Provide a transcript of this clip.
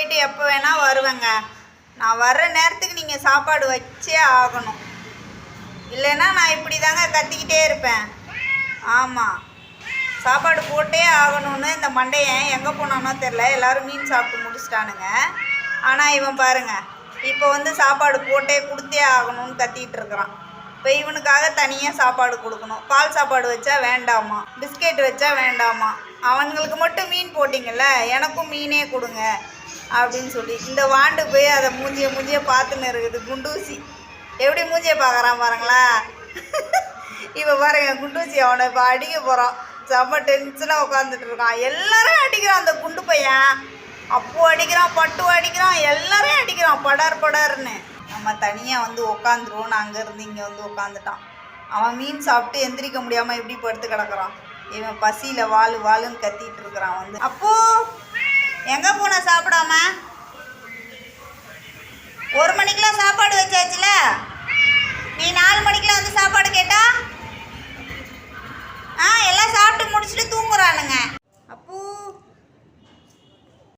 போயிட்டு எப்போ வேணால் வருவேங்க. நான் வர்ற நேரத்துக்கு நீங்கள் சாப்பாடு வச்சே ஆகணும். இல்லைன்னா நான் இப்படி தாங்க கத்திக்கிட்டே இருப்பேன். ஆமாம் சாப்பாடு போட்டே ஆகணும்னு இந்த மண்டையன் எங்கே போனானோ தெரில எல்லோரும் மீன் சாப்பிட்டு முடிச்சிட்டானுங்க. ஆனால் இவன் பாருங்க இப்போ வந்து சாப்பாடு போட்டே கொடுத்தே ஆகணும்னு கத்திக்கிட்டு இருக்கிறான். இப்போ இவனுக்காக தனியாக சாப்பாடு கொடுக்கணும். பால் சாப்பாடு வச்சா வேண்டாமா? பிஸ்கெட் வச்சா வேண்டாமா? அவனுங்களுக்கு மட்டும் மீன் போட்டிங்கள்ல எனக்கும் மீனே கொடுங்க. அப்படின்னு சொல்லி இந்த வாண்டு போய் அதை மூஞ்சிய மூஞ்சிய பார்த்துன்னு இருக்குது குண்டூசி. எப்படி மூஞ்சியை பார்க்குறான் பாருங்களா இப்போ பாருங்க குண்டூசி அவனை இப்போ அடிக்க போகிறான் செம்ம டென்ஷனாக உட்காந்துட்டு இருக்கான். எல்லாரும் அடிக்கிறான் அந்த குண்டு பையன். அப்போ அடிக்கிறான் பட்டு அடிக்கிறான் எல்லாரையும் அடிக்கிறான். படார் படார்னு. நம்ம தனியாக வந்து உட்காந்துருவோம் நான் அங்கேருந்து இங்கே வந்து உட்காந்துட்டான் அவன் மீன் சாப்பிட்டு எந்திரிக்க முடியாமல் எப்படி படுத்து கிடக்குறான். இவன் பசியில் வாழு வாழுன்னு கத்திட்டு இருக்கிறான் வந்து. அப்போ போகலாமா ஒரு மணிக்கெலாம் சாப்பாடு வச்சாச்சுல? நீ நாலு மணிக்கெலாம் வந்து சாப்பாடு கேட்டால்